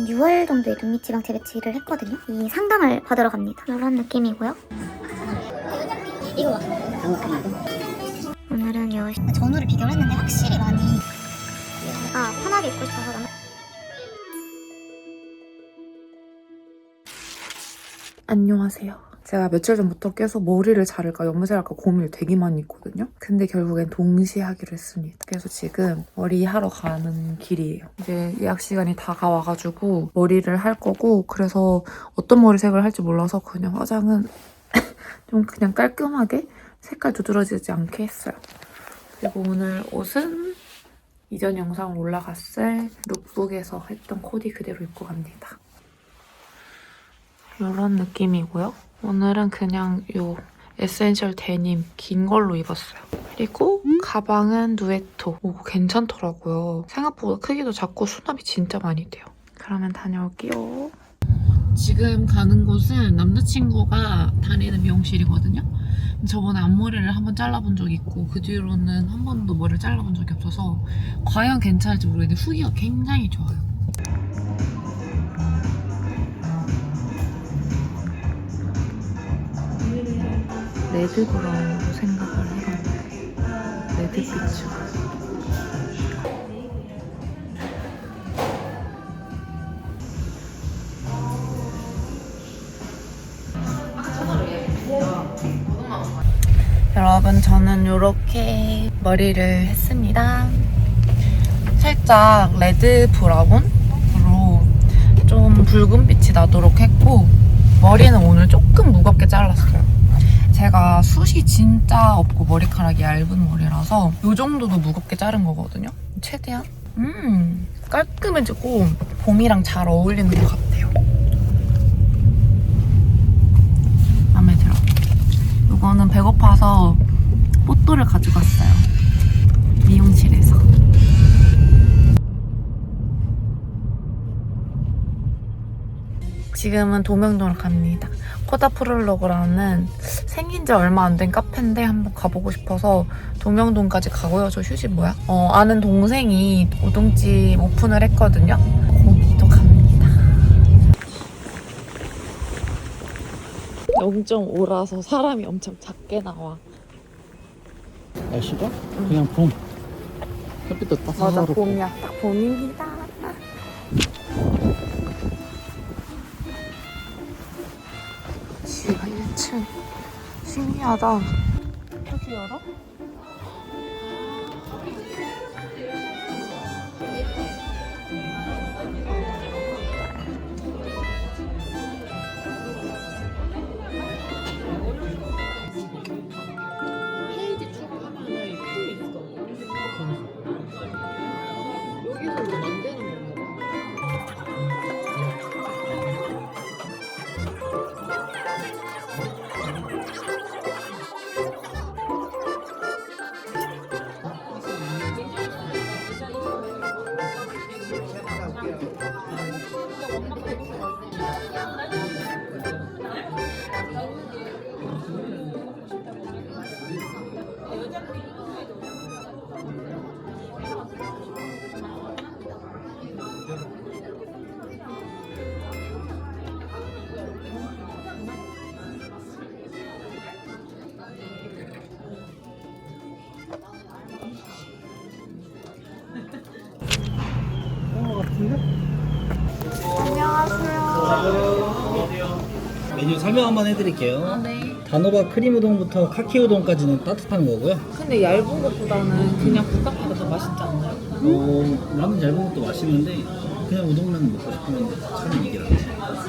한 6월 정도에 눈밑 지방 재배치를 했거든요. 이 상담을 받으러 갑니다. 이런 느낌이고요. 이거 봐. 오늘은 요 전후를 비교를 했는데 확실히 많이 아 편하게 입고 싶어서 나 안녕하세요. 제가 며칠 전부터 계속 머리를 자를까 염색을 할까 고민을 되게 많이 했거든요. 근데 결국엔 동시에 하기로 했습니다. 그래서 지금 머리 하러 가는 길이에요. 이제 예약 시간이 다가와가지고 머리를 할 거고 그래서 어떤 머리색을 할지 몰라서 그냥 화장은 좀 그냥 깔끔하게 색깔 두드러지지 않게 했어요. 그리고 오늘 옷은 이전 영상 올라갔을 룩북에서 했던 코디 그대로 입고 갑니다. 이런 느낌이고요. 오늘은 그냥 요 에센셜 데님 긴 걸로 입었어요. 그리고 가방은 누에토. 오, 괜찮더라고요. 생각보다 크기도 작고 수납이 진짜 많이 돼요. 그러면 다녀올게요. 지금 가는 곳은 남자친구가 다니는 미용실이거든요. 저번에 앞머리를 한번 잘라본 적이 있고 그 뒤로는 한 번도 머리를 잘라본 적이 없어서 과연 괜찮을지 모르겠는데 후기가 굉장히 좋아요. 레드 브라운으로 생각을 해봤는데 레드빛으로. 여러분 저는 이렇게 머리를 했습니다. 살짝 레드 브라운으로 좀 붉은 빛이 나도록 했고 머리는 오늘 조금 무겁게 잘랐어요 제가 숱이 진짜 없고 머리카락이 얇은 머리라서 이 정도도 무겁게 자른 거거든요. 최대한 음 깔끔해지고 봄이랑 잘 어울리는 것 같아요. 마음에 들어. 이거는 배고파서 뽀또를 가져갔어요. 미용실에서. 지금은 도명동을 갑니다. 코다프롤로그라는 생긴 지 얼마 안 된 카페인데 한번 가보고 싶어서 도명동까지 가고요. 저 휴지 뭐야? 어, 아는 동생이 우동집 오픈을 했거든요. 거기도 갑니다. 0.5라서 사람이 엄청 작게 나와. 날씨가 그냥 봄. 햇빛도 맞아. 봄이야. 딱 봄입니다. 신기하다. 여기 열어? Yo 설명 한번 해드릴게요. 네. 단호박 크림 우동부터 카키 우동까지는 따뜻한 거고요. 근데 얇은 것보다는 그냥 국각기가 더 맛있지 않나요? 어, 라면 얇은 것도 맛있는데 그냥 우동면 먹고 싶으면 차라리 이게 낫지.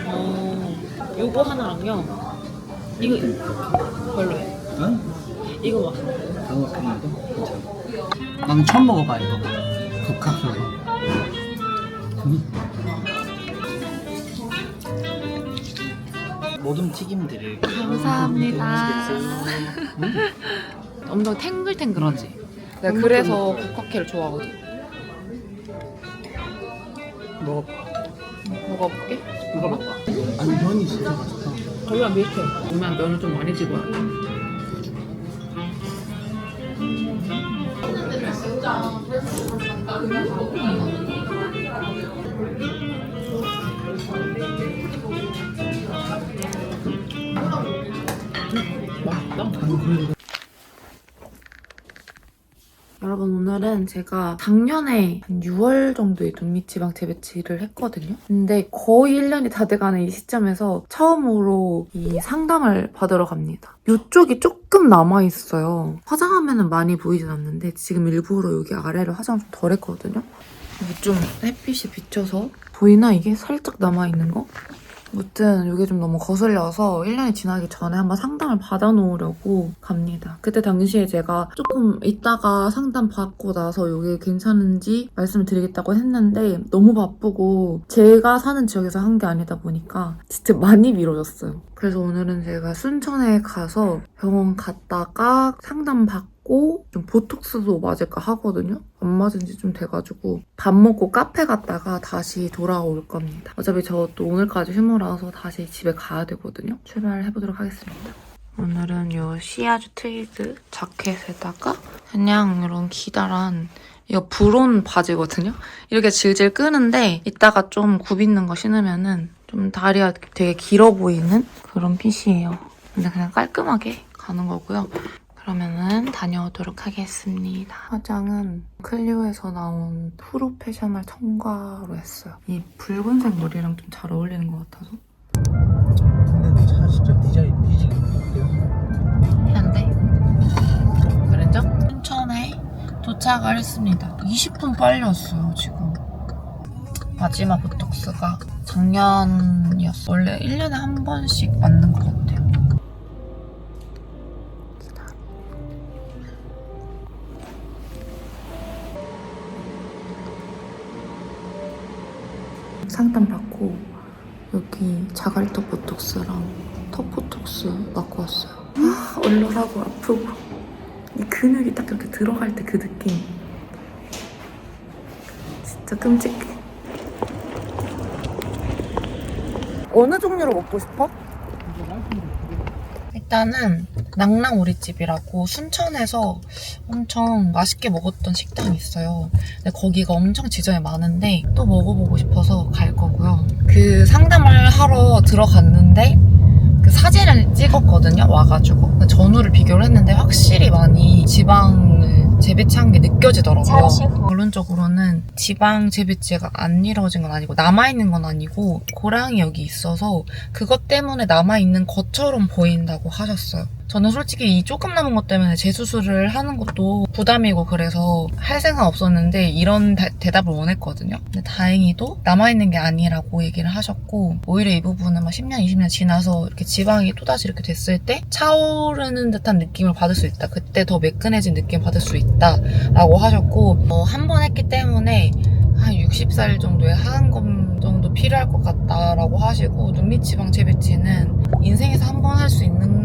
어, 요거 하나랑요. 이거 별로예요. 응? 이거 봐. 단호박 크림 우동 괜찮아. 나는 처음 먹어봐 이거. 우동. 음. 모든 튀김들을 감사합니다. 음. 엄청 탱글탱글하지? 내가 그래서 국화캐를 좋아하거든. 먹어. 먹어볼게. 먹어. 아니 면이 진짜 맛있다. 거기가 밀크. 그러면 면을 좀 많이 집어야 돼. 여러분 오늘은 제가 작년에 한 6월 정도에 눈밑 지방 재배치를 했거든요. 근데 거의 1년이 다 돼가는 이 시점에서 처음으로 이 상담을 받으러 갑니다. 이쪽이 조금 남아있어요. 화장하면 많이 보이진 않는데 지금 일부러 여기 아래를 화장 좀 덜 했거든요. 좀 햇빛이 비쳐서 보이나 이게 살짝 남아있는 거? 아무튼 이게 좀 너무 거슬려서 1년이 지나기 전에 한번 상담을 받아놓으려고 갑니다. 그때 당시에 제가 조금 있다가 상담 받고 나서 이게 괜찮은지 말씀을 드리겠다고 했는데 너무 바쁘고 제가 사는 지역에서 한 게 아니다 보니까 진짜 많이 미뤄졌어요. 그래서 오늘은 제가 순천에 가서 병원 갔다가 상담 받고 좀 보톡스도 맞을까 하거든요. 안 맞은 지 좀 돼가지고 밥 먹고 카페 갔다가 다시 돌아올 겁니다. 어차피 저 또 오늘까지 휴무라서 다시 집에 가야 되거든요. 출발해보도록 하겠습니다. 오늘은 요 시아주 트위드 자켓에다가 그냥 이런 기다란 이거 브론 바지거든요. 이렇게 질질 끄는데 이따가 좀 굽있는 거 신으면은 좀 다리가 되게 길어 보이는 그런 핏이에요. 근데 그냥 깔끔하게 가는 거고요. 그러면은 다녀오도록 하겠습니다. 화장은 클리오에서 나온 프로페셔널 청과로 했어요. 이 붉은색 머리랑 좀 잘 어울리는 것 같아서. 근데 차 진짜 디자인 뒤지게? 한데 그랬죠? 순천에 도착을 했습니다. 20분 빨리 왔어요, 지금. 마지막 보톡스가 작년이었어. 원래 1년에 한 번씩 맞는 것 상담 받고 여기 자갈턱 보톡스랑 턱 보톡스 맞고 왔어요. 아, 얼얼하고 아프고 이 근육이 딱 이렇게 들어갈 때 그 느낌 진짜 끔찍해. 어느 종류로 먹고 싶어? 일단은 낭랑오리집이라고 순천에서 엄청 맛있게 먹었던 식당이 있어요. 근데 거기가 엄청 지점이 많은데 또 먹어보고 싶어서 갈 거고요. 그 상담을 하러 들어갔는데 그 사진을 찍었거든요. 와가지고 전후를 비교를 했는데 확실히 많이 지방을 재배치한 게 느껴지더라고요. 결론적으로는 지방 재배치가 안 이루어진 건 아니고 남아있는 건 아니고 고랑이 여기 있어서 그것 때문에 남아있는 것처럼 보인다고 하셨어요. 저는 솔직히 이 조금 남은 것 때문에 재수술을 하는 것도 부담이고 그래서 할 생각 없었는데 이런 다- 대답을 원했거든요. 근데 다행히도 남아있는 게 아니라고 얘기를 하셨고 오히려 이 부분은 막 10년, 20년 지나서 이렇게 지방이 또다시 이렇게 됐을 때 차오르는 듯한 느낌을 받을 수 있다. 그때 더 매끈해진 느낌 받을 수 있다. 라고 하셨고 한번 했기 때문에 한 60살 정도의 하한검 정도 필요할 것 같다라고 하시고 눈밑 지방 재배치는 인생에서 한 번 할 수 있는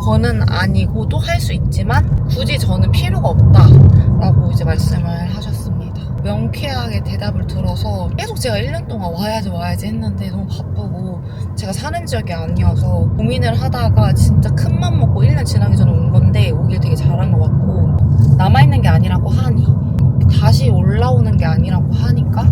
거는 아니고 또할수 있지만 굳이 저는 필요가 없다라고 이제 말씀을 하셨습니다. 명쾌하게 대답을 들어서 계속 제가 1년 동안 와야지 와야지 했는데 너무 바쁘고 제가 사는 지역이 아니어서 고민을 하다가 진짜 큰 맘 먹고 1년 지나기 전에 온 건데 오길 되게 잘한 것 같고 남아있는 게 아니라고 하니 다시 올라오는 게 아니라고 하니까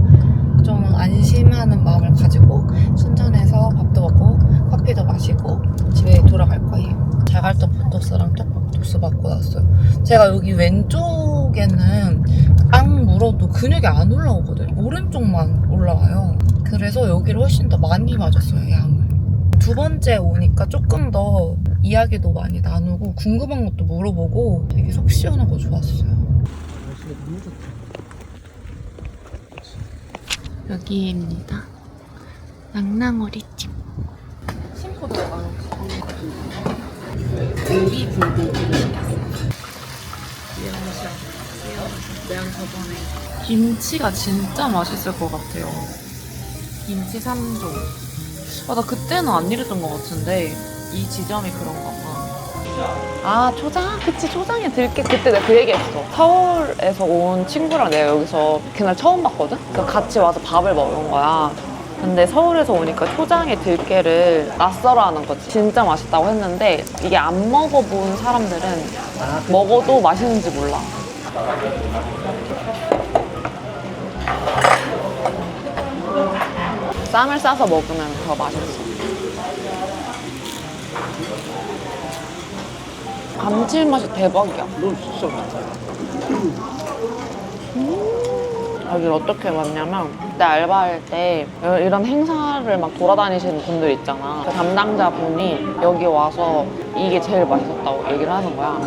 좀 안심하는 마음을 가지고 순천에서 밥도 먹고 커피도 마시고 집에 돌아갈 거예요. 자갈떡 보톡스랑 떡 보톡스 맞고 났어요. 제가 여기 왼쪽에는 앙 물어도 근육이 안 올라오거든요. 오른쪽만 올라와요. 그래서 여기를 훨씬 더 많이 맞았어요, 양을. 두 번째 오니까 조금 더 이야기도 많이 나누고 궁금한 것도 물어보고 되게 속 시원하고 좋았어요. 날씨가 너무 좋다. 여기입니다. 낭낭어리집. 신고 들어가요. 고기 불고기를 시켰어요. 미안하셔. 내가 저번에 김치가 진짜 맛있을 것 같아요. 김치 3종. 아, 나 그때는 안 이랬던 것 같은데 이 지점이 그런가 봐. 아 초장? 그치 초장에 들깨 그때 내가 그 얘기했어 서울에서 온 친구랑 내가 여기서 그날 처음 봤거든? 그래서 같이 와서 밥을 먹은 거야 근데 서울에서 오니까 초장에 들깨를 낯설어 하는 거지 진짜 맛있다고 했는데 이게 안 먹어본 사람들은 먹어도 맛있는지 몰라 쌈을 싸서 먹으면 더 맛있어. 감칠맛이 대박이야. 넌 진짜 맛있다. 여기를 어떻게 왔냐면 그때 알바할 때 이런 행사를 막 돌아다니시는 분들 있잖아. 그 담당자분이 여기 와서 이게 제일 맛있었다고 얘기를 하는 거야.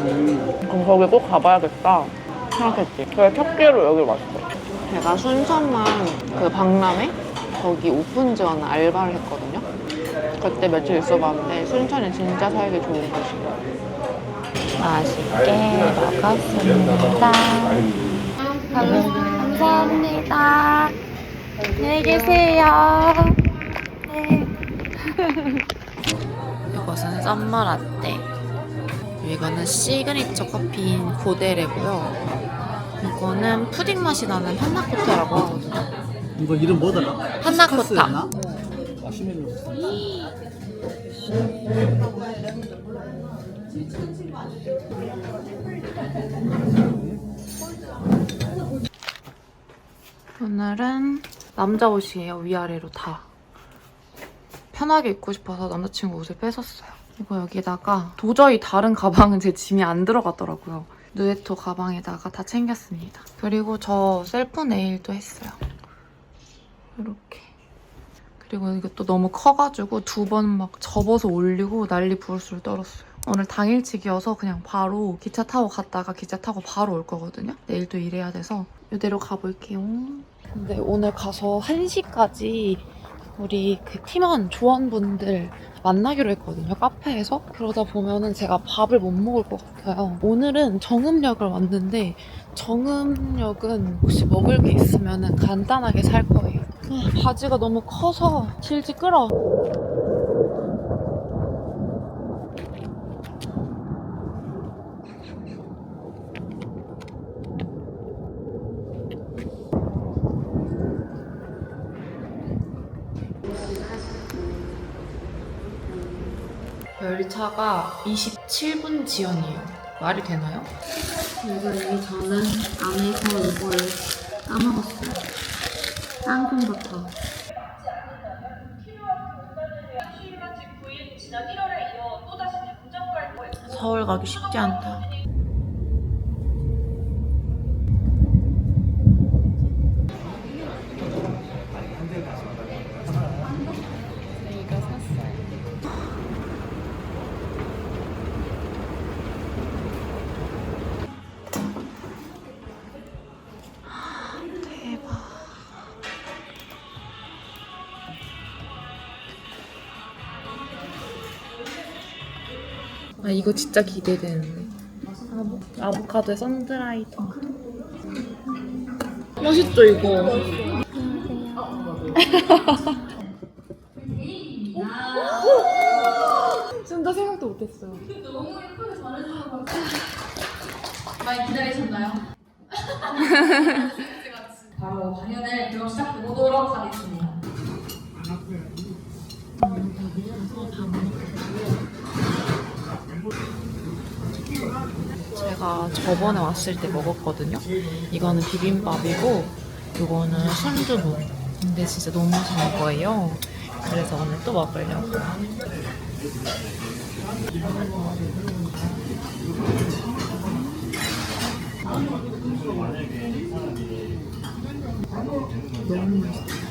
그럼 거기 꼭 가봐야겠다 생각했지 그래 첫 끼로 여기 왔어 제가 순천만 그 박람회 거기 오픈 지원 알바를 했거든요 그때 며칠 있어봤는데 순천이 진짜 살기 좋은 곳이에요 맛있게 먹었습니다 감사합니다. 안녕히 계세요. 네. 이것은 썸머 라떼. 이거는 시그니처 커피인 고데레고요. 이거는 푸딩 맛이 나는 판나코타라고 하거든요. 이거 이름 뭐더라? 마시멜로. 오늘은 남자 옷이에요. 위아래로 다. 편하게 입고 싶어서 남자친구 옷을 뺏었어요. 이거 여기다가 도저히 다른 가방은 제 짐이 안 들어가더라고요. 누에토 가방에다가 다 챙겼습니다. 그리고 저 셀프 네일도 했어요. 이렇게. 그리고 이것도 너무 커가지고 두 번 막 접어서 올리고 난리 부르스를 떨었어요. 오늘 당일치기여서 그냥 바로 기차 타고 갔다가 기차 타고 바로 올 거거든요. 내일도 일해야 돼서 이대로 가볼게요. 근데 오늘 가서 1시까지 우리 그 팀원 조원분들 만나기로 했거든요. 카페에서. 그러다 보면은 제가 밥을 못 먹을 것 같아요. 오늘은 정음역을 왔는데 정음역은 혹시 먹을 게 있으면은 간단하게 살 거예요. 아, 바지가 너무 커서 질질 끌어. 열차가 27분 지연이에요. 말이 되나요? 이미 저는 안에서 이걸 까먹었어요. 땅콩버터. 서울 가기 쉽지 않다. 아 이거 진짜 기대되는데. 아보, 아보카도에 선드라이 토마토. 맛있죠 이거? 진짜 생각도 못했어요. 바로 강연을 그럼 시작해 보도록 하겠습니다. 제가 저번에 왔을 때 먹었거든요. 이거는 비빔밥이고 이거는 순두부. 근데 진짜 너무 맛있는 거예요. 그래서 오늘 또 먹으려고. 너무 맛있어.